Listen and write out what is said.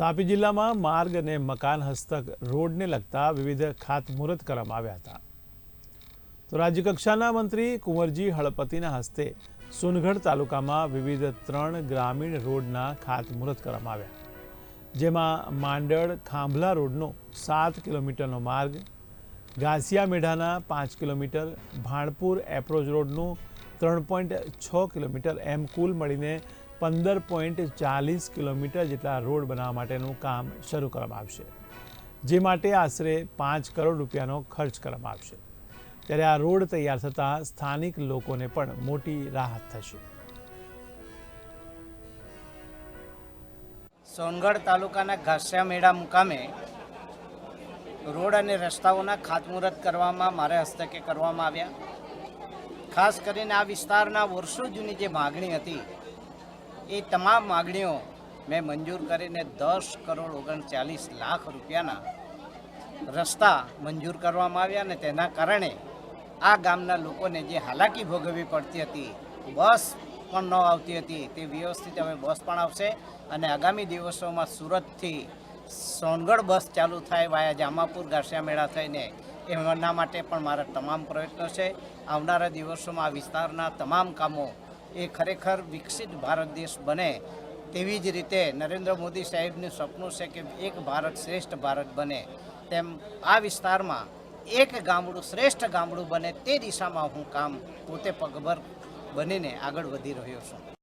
તાપી જિલ્લામાં માર્ગ અને મકાન હસ્તક રોડને લગતા વિવિધ ખાતમુહૂર્ત કરવામાં આવ્યા હતા. તો રાજ્યકક્ષાના મંત્રી કુંવરજી હળપતિના હસ્તે સોનગઢ તાલુકામાં વિવિધ ત્રણ ગ્રામીણ રોડના ખાતમુહૂર્ત કરવામાં આવ્યા. જેમાં માંડળ, ખાંભલા રોડનો સાત કિલોમીટરનો માર્ગ, ગાસિયા મેઢાના પાંચ કિલોમીટર, ભાણપુર એપ્રોચ રોડનું ત્રણ પોઈન્ટ છ કિલોમીટર એમ કુલ મળીને પંદર પોઈન્ટ ચાલીસ કિલોમીટર જેટલા રોડ બનાવવા માટેનું કામ શરૂ કરવામાં આવશે, જે માટે આશરે પાંચ કરોડ રૂપિયાનો ખર્ચ કરવામાં આવશે. ત્યારે આ રોડ તૈયાર થતાં સ્થાનિક લોકોને પણ મોટી રાહત થશે. સોનગઢ તાલુકાના ઘાસિયા મેળા મુકામે રોડ અને રસ્તાઓના ખાતમુહૂર્ત કરવામાં મારે હસ્તકે કરવામાં આવ્યા. ખાસ કરીને આ વિસ્તારના વર્ષો જૂની જે માગણી હતી, એ તમામ માગણીઓ મેં મંજૂર કરીને દસ કરોડ ઓગણચાલીસ લાખ રૂપિયાના રસ્તા મંજૂર કરવામાં આવ્યા અને તેના કારણે આ ગામના લોકોને જે હાલાકી ભોગવવી પડતી હતી, બસ પણ ન આવતી હતી, તે વ્યવસ્થિત હવે બસ પણ આવશે અને આગામી દિવસોમાં સુરતથી સોનગઢ બસ ચાલુ થાય, વાયા જામાપુર ઘાસિયા મેળા થઈને એમના માટે પણ મારા તમામ પ્રયત્નો છે. આવનારા દિવસોમાં આ વિસ્તારના તમામ કામો એ ખરેખર વિકસિત ભારત દેશ બને તેવી જ રીતે નરેન્દ્ર મોદી સાહેબનું સપનું છે કે એક ભારત શ્રેષ્ઠ ભારત બને. તેમ આ વિસ્તારમાં એક ગામડું શ્રેષ્ઠ ગામડું બને તે દિશામાં હું કામ પોતે પગભર બનીને આગળ વધી રહ્યો છું.